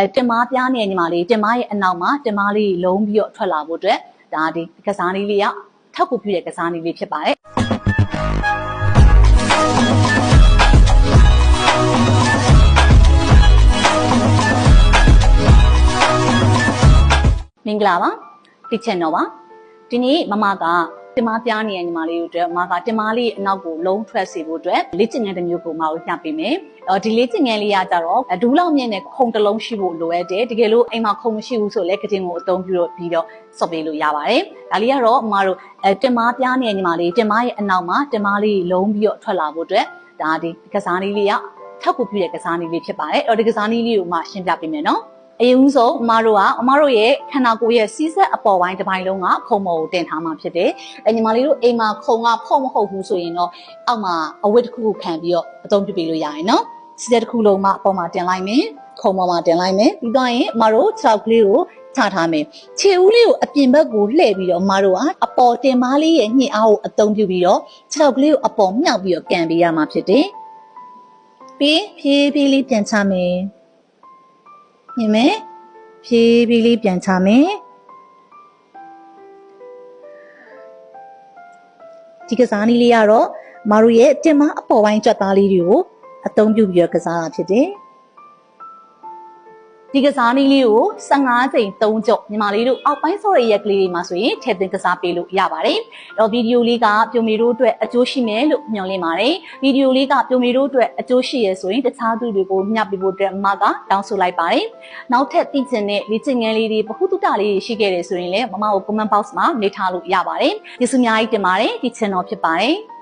အဲတင်မားပြားနေညီမလေးတင်မားရဲ့အနောက်မှာတင်မားလေးလုံးပြီးတော့ထွက်လာဖို့အတွက်ဒါဒီကစားနည်းလေးကထောက်ကူပြုတဲ့ကစားနည်းလေးဖြစ်ပါတယ်မင်္ဂလာပါဒီချန်တော့ပါဒီနေ့မမက တင်မားပြားနေညီမလေးတို့အတွက်မမကတင်မားလေးအနောက်ကိုလုံးထွက်စေဖို့အတွက်လေ့ကျင့်ခန်းတစ်မျိုးကိုမအောင်ညှပေးမယ်အော်ဒီလေ့ကျင့်ခန်းလေးကကြတော့ဒူးလောက်မြင့်တဲ့ခုံတစ်လုံးရှိဖို့လိုအပ်တယ်တကယ်လို့အိမ်မှာခုံမရှိဘူးဆိုလည်းကတင်ကိုအသုံးပြုတော့ပြီးတော့စော့ပေးလို့ရပါတယ်ဒါလေးကတော့မမတို့အဲတင်မားပြားနေညီမလေးတင်မားရဲ့အနောက်မှာတင်မားလေးလုံးပြီးတော့ထွက်လာဖို့အတွက်ဒါဒီကစားနည်းလေးကထောက်ကူပြုတဲ့ကစားနည်းလေးဖြစ်ပါတယ်အဲ့တော့ဒီကစားနည်းလေးကိုမှရှင်းပြပေးမယ်နော် အရင်ဦးဆုံးအမတို့ကအမတို့ရဲ့ခန္ဓာကိုယ်ရဲ့စီးဆက်အပေါ်ပိုင်းတစ်ပိုင်းလုံးကခုံမော်ကိုတင်ထားမှာဖြစ်တယ်။အဲညီမလေးတို့အိမ်မှာခုံကဖော့မဟုတ်ဘူးဆိုရင်တော့အောက်မှာအဝတ်တစ်ခုခုခံပြီးတော့အသုံးပြုပေးလို့ရရင်နော်။စီးဆက်တစ်ခုလုံးမှအပေါ်မှာတင်လိုက်မယ်။ခုံပေါ်မှာတင်လိုက်မယ်။ပြီးတော့ရင်အမတို့ခြေထောက်ကလေးကိုချထားမယ်။ခြေဦးလေးကိုအပြင်ဘက်ကိုလှည့်ပြီးတော့အမတို့ကအပေါ်တင်မားလေးရဲ့ညှိအားကိုအသုံးပြုပြီးတော့ခြေထောက်ကလေးကိုအပေါ်မြှောက်ပြီးတော့ကန်ပေးရမှာဖြစ်တယ်။ပြီးဖြည်းဖြည်းလေးပြန်ချမယ်။ မြင်မယ်။ဖြည်းဖြည်းလေးပြန်ချမယ်ဒီကစားနည်းလေးကတော့မတို့ရဲ့တင်မအပေါ်ပိုင်းကြွက်သားလေးတွေကိုအသုံးပြုပြီးတော့ကစားတာဖြစ်တယ် ဒီကစားနည်းလေးကို15ချိန်3ကြော့ညီမလေးတို့အောက်ပိုင်းဆော့ရရက်ကလေးတွေမှာဆိုရင်ထည့်သွင်းကစားပေးလို့ရပါတယ်။တော့ဗီဒီယိုလေးကပြုံမီတို့အတွက်အကျိုးရှိမယ်လို့မျှော်လင့်ပါတယ်။ဗီဒီယိုလေးကပြုံမီတို့အတွက်အကျိုးရှိရဆိုရင်တခြားသူတွေကိုမျှပေးဖို့အတွက်မကတောင်းဆိုလိုက်ပါတယ်။နောက်ထပ်သိချင်တဲ့လေ့ကျင့်ခန်းလေးတွေပခုတုတလေးတွေရှိခဲ့တယ်ဆိုရင်လည်းမမကို comment box မှာနေထားလို့ရပါတယ်။ကျေးဇူးအများကြီးတင်ပါတယ်ဒီ channel ဖြစ်ပါတယ်။